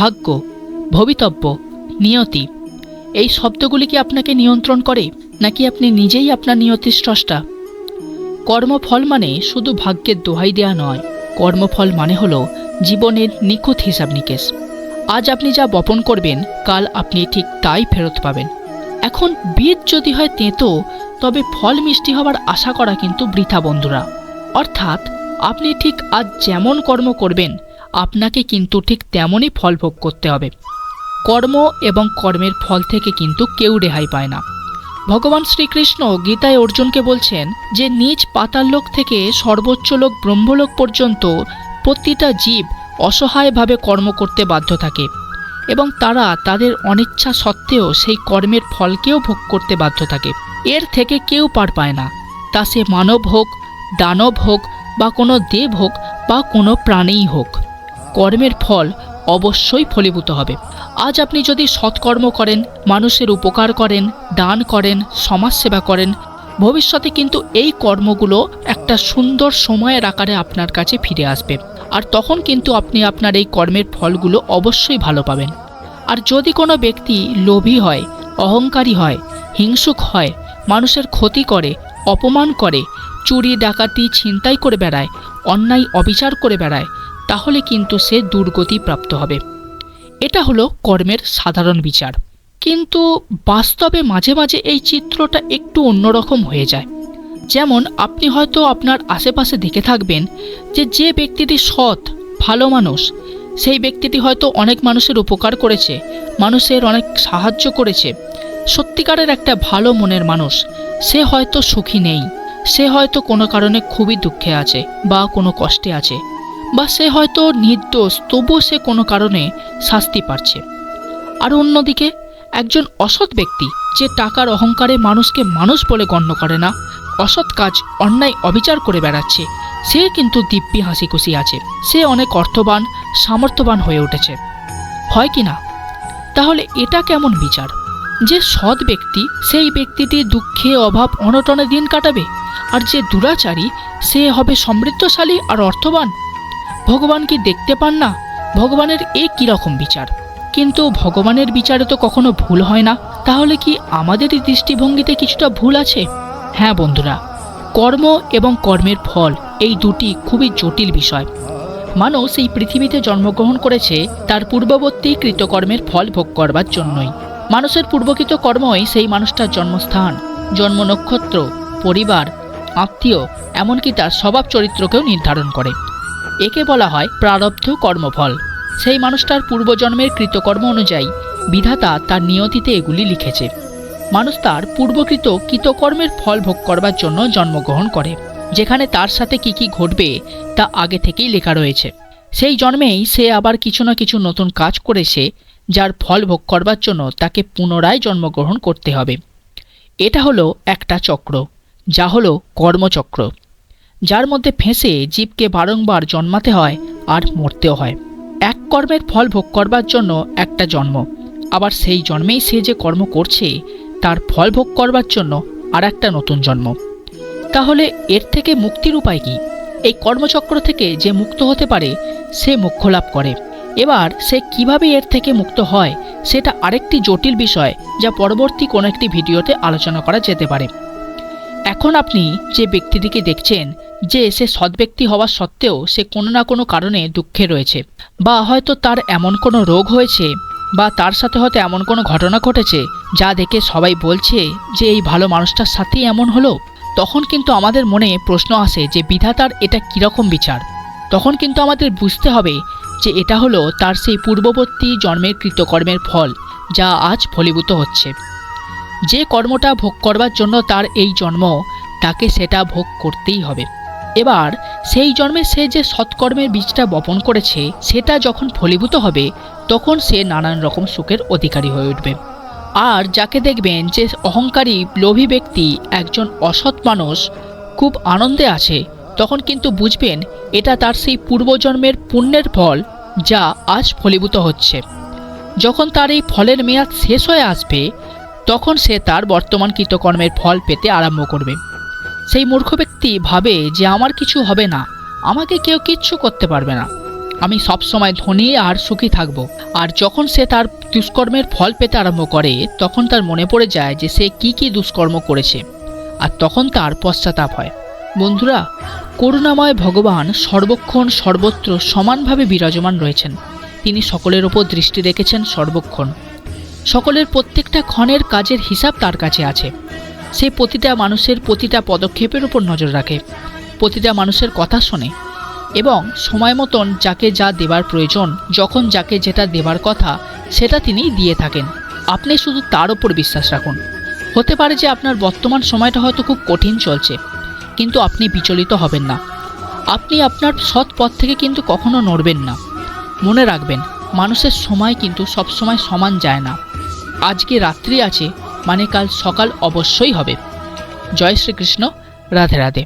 ভাগ্য, ভবিতব্য, নিয়তি। এই শব্দগুলি কি আপনাকে নিয়ন্ত্রণ করে, নাকি আপনি নিজেই আপনার নিয়তির স্রষ্টা? কর্মফল মানে শুধু ভাগ্যের দোহাই দেওয়া নয়। কর্মফল মানে হলো জীবনের নিখুঁত হিসাব নিকেশ। আজ আপনি যা বপন করবেন, কাল আপনি ঠিক তাই ফেরত পাবেন। এখন বীজ যদি হয় তেঁতো, তবে ফল মিষ্টি হবার আশা করা কিন্তু বৃথা বন্ধুরা। অর্থাৎ আপনি ঠিক আজ যেমন কর্ম করবেন আপনাকে কিন্তু ঠিক তেমনই ফল ভোগ করতে হবে। কর্ম এবং কর্মের ফল থেকে কিন্তু কেউ রেহাই পায় না। ভগবান শ্রীকৃষ্ণ গীতায় অর্জুনকে বলছেন যে, নিজ পাতাল লোক থেকে সর্বোচ্চ লোক ব্রহ্মলোক পর্যন্ত প্রতিটা জীব অসহায়ভাবে কর্ম করতে বাধ্য থাকে এবং তারা তাদের অনিচ্ছা সত্ত্বেও সেই কর্মের ফলকেও ভোগ করতে বাধ্য থাকে। এর থেকে কেউ পার পায় না। তা সে মানব হোক, দানব হোক বা কোনো দেব হোক বা কোনো প্রাণীই হোক। কর্মের ফল অবশ্যই ফলীভূত হবে। আজ আপনি যদি সৎকর্ম করেন, মানুষের উপকার করেন, দান করেন, সমাজসেবা করেন, ভবিষ্যতে কিন্তু এই কর্মগুলো একটা সুন্দর সময়ের আকারে আপনার কাছে ফিরে আসবে। আর তখন কিন্তু আপনি আপনার এই কর্মের ফলগুলো অবশ্যই ভালো পাবেন। আর যদি কোনো ব্যক্তি লোভী হয়, অহংকারী হয়, হিংসুক হয়, মানুষের ক্ষতি করে, অপমান করে, চুরি, ডাকাতি, ছিনতাই করে বেড়ায়, অন্যায়, অবিচার করে বেড়ায় তাহলে কিন্তু সে দুর্গতি প্রাপ্ত হবে। এটা হলো কর্মের সাধারণ বিচার। কিন্তু বাস্তবে মাঝে মাঝে এই চিত্রটা একটু অন্যরকম হয়ে যায়। যেমন আপনি হয়তো আপনার আশেপাশে দেখে থাকবেন যে যে ব্যক্তিটি সৎ, ভালো মানুষ, সেই ব্যক্তিটি হয়তো অনেক মানুষের উপকার করেছে, মানুষের অনেক সাহায্য করেছে। সত্যিকারের একটা ভালো মনের মানুষ, সে হয়তো সুখী নেই, সে হয়তো কোনো কারণে খুবই দুঃখে আছে বা কোনো কষ্টে আছে। বা সে হয়তো নির্দোষ, তবুও সে কোনো কারণে শাস্তি পাচ্ছে। আর অন্যদিকে, একজন অসৎ ব্যক্তি যে টাকার অহংকারে মানুষকে মানুষ বলে গণ্য করে না, অসৎ কাজ, অন্যায়, অবিচার করে বেড়াচ্ছে, সে কিন্তু দিব্যি হাসি খুশি আছে। সে অনেক অর্থবান, সামর্থ্যবান হয়ে উঠেছে। হয় কি না? তাহলে এটা কেমন বিচার? যে সৎ ব্যক্তি সেই ব্যক্তিটি দুঃখে, অভাব, অনটনে দিন কাটাবে, আর যে দুরাচারী সে হবে সমৃদ্ধশালী আর অর্থবান? ভগবান কি দেখতে পান না? ভগবানের এ কীরকম বিচার? কিন্তু ভগবানের বিচারে তো কখনো ভুল হয় না। তাহলে কি আমাদেরই দৃষ্টিভঙ্গিতে কিছুটা ভুল আছে? হ্যাঁ বন্ধুরা, কর্ম এবং কর্মের ফল এই দুটি খুবই জটিল বিষয়। মানুষ এই পৃথিবীতে জন্মগ্রহণ করেছে তার পূর্ববর্তী কৃতকর্মের ফল ভোগ করবার জন্যই। মানুষের পূর্বকৃত কর্মই সেই মানুষটার জন্মস্থান। জন্ম নক্ষত্র, পরিবার, আত্মীয়, এমনকি তার স্বভাব চরিত্রকেও নির্ধারণ করে। একে বলা হয় প্রারব্ধ কর্মফল। সেই মানুষটার পূর্বজন্মের কৃতকর্ম অনুযায়ী বিধাতা তার নিয়তিতে এগুলি লিখেছে। মানুষ তার পূর্বকৃত কৃতকর্মের ফল ভোগ করবার জন্য জন্মগ্রহণ করে, যেখানে তার সাথে কি কি ঘটবে তা আগে থেকেই লেখা রয়েছে। সেই জন্মেই সে আবার কিছু না কিছু নতুন কাজ করেছে যার ফল ভোগ করবার জন্য তাকে পুনরায় জন্মগ্রহণ করতে হবে। এটা হলো একটা চক্র, যা হলো কর্মচক্র। যার মধ্যে ফেঁসে জীবকে বারংবার জন্মাতে হয় আর মরতেও হয়। এক কর্মের ফল ভোগ করবার জন্য একটা জন্ম। আবার সেই জন্মেই সে যে কর্ম করছে, তার ফল ভোগ করবার জন্য আর একটা নতুন জন্ম। তাহলে এর থেকে মুক্তির উপায় কি? এই কর্মচক্র থেকে যে মুক্ত হতে পারে, সে মুখ্য লাভ করে। এবার সে কীভাবে এর থেকে মুক্ত হয়, সেটা আরেকটি জটিল বিষয় যা পরবর্তী কোনো একটি ভিডিওতে আলোচনা করা যেতে পারে। এখন আপনি যে ব্যক্তিটিকে দেখছেন যে সে সৎ ব্যক্তি হওয়া সত্ত্বেও সে কোনো না কোনো কারণে দুঃখে রয়েছে। বা হয়তো তার এমন কোনো রোগ হয়েছে, বা তার সাথে হয়তো এমন কোনো ঘটনা ঘটেছে, যা দেখে সবাই বলছে যে এই ভালো মানুষটার সাথেই এমন হলো। তখন কিন্তু আমাদের মনে প্রশ্ন আসে যে বিধাতার এটা কীরকম বিচার? তখন কিন্তু আমাদের বুঝতে হবে যে এটা হলো তার সেই পূর্ববর্তী জন্মের কৃতকর্মের ফল, যা আজ ফলীভূত হচ্ছে। যে কর্মটা ভোগ করবার জন্য তার এই জন্ম, তাকে সেটা ভোগ করতেই হবে। এবার সেই জন্মে সে যে সৎকর্মের বীজটা বপন করেছে, সেটা যখন ফলীভূত হবে, তখন সে নানান রকম সুখের অধিকারী হয়ে উঠবে। আর যাকে দেখবেন যে অহংকারী, লোভী ব্যক্তি, একজন অসৎ মানুষ খুব আনন্দে আছে, তখন কিন্তু বুঝবেন এটা তার সেই পূর্বজন্মের পুণ্যের ফল যা আজ ফলীভূত হচ্ছে। যখন তার এই ফলের মেয়াদ শেষ হয়ে আসবে, তখন সে তার বর্তমান কৃতকর্মের ফল পেতে আরম্ভ করবে। সেই মূর্খ ব্যক্তি ভাবে যে আমার কিছু হবে না। আমাকে কেউ কিচ্ছু করতে পারবে না। আমি সবসময় ধনী আর সুখী থাকব। আর যখন সে তার দুষ্কর্মের ফল পেতে আরম্ভ করে, তখন তার মনে পড়ে যায় যে সে কি কি দুষ্কর্ম করেছে। আর তখন তার পশ্চাতাপ হয়। বন্ধুরা, করুণাময় ভগবান সর্বক্ষণ সর্বত্র সমানভাবে বিরাজমান রয়েছেন। তিনি সকলের ওপর দৃষ্টি রেখেছেন সর্বক্ষণ। সকলের প্রত্যেকটা ক্ষণের কাজের হিসাব তার কাছে আছে। সে প্রতিটা মানুষের প্রতিটা পদক্ষেপের উপর নজর রাখে, প্রতিটা মানুষের কথা শোনে এবং সময় মতন যাকে যা দেবার প্রয়োজন, যখন যাকে যেটা দেবার কথা, সেটা তিনি দিয়ে থাকেন। আপনি শুধু তার ওপর বিশ্বাস রাখুন। হতে পারে যে আপনার বর্তমান সময়টা হয়তো খুব কঠিন চলছে, কিন্তু আপনি বিচলিত হবেন না। আপনি আপনার সৎ পথ থেকে কিন্তু কখনো নড়বেন না। মনে রাখবেন, মানুষের সময় কিন্তু সবসময় সমান যায় না। আজকে রাত্রি আছে মানে কাল সকাল অবশ্যই হবে। জয় শ্রীকৃষ্ণ রাধে রাধে।